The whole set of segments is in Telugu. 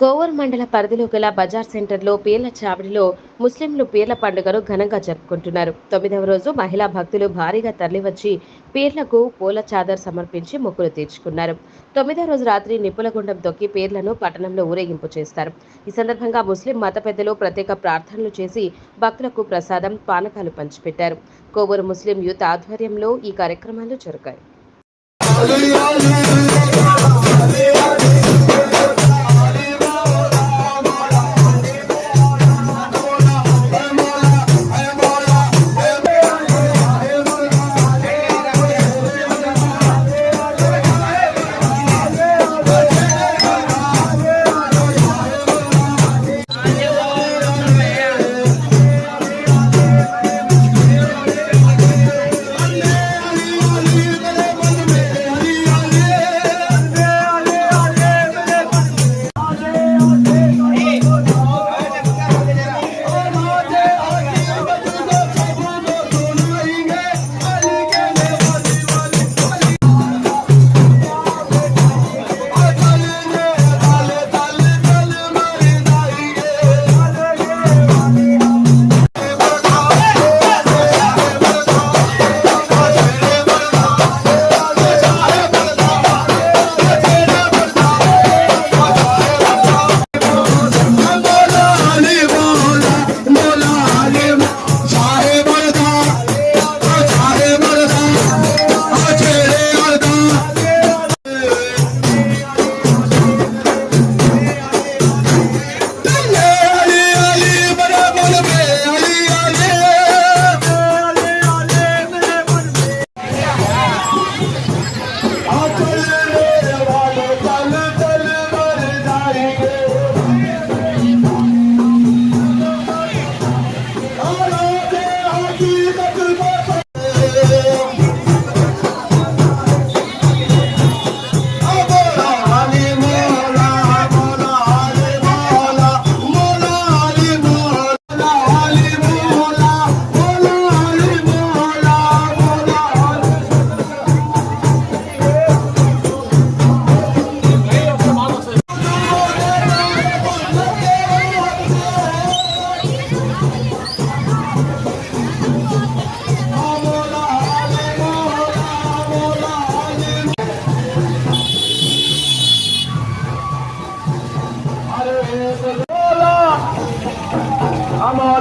కోవర్ మండల పరిధిలో గల బజార్ సెంటర్లో పీర్ల చావడిలో ముస్లింలు పీర్ల పండుగను ఘనంగా జరుపుకుంటున్నారు. తొమ్మిదవ రోజు మహిళా భక్తులు భారీగా తరలివచ్చి పీర్లకు పూల చాదర్ సమర్పించి మొక్కులు తీర్చుకున్నారు. తొమ్మిదవ రోజు రాత్రి నిప్పులగుండం తొక్కి పీర్లను పట్టణంలో ఊరేగింపు చేస్తారు. ఈ సందర్భంగా ముస్లిం మత పెద్దలు ప్రత్యేక ప్రార్థనలు చేసి భక్తులకు ప్రసాదం పానకాలు పంచిపెట్టారు. కోవూరు ముస్లిం యూత్ ఆధ్వర్యంలో ఈ కార్యక్రమాలు జరిగాయి.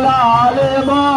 কালে বা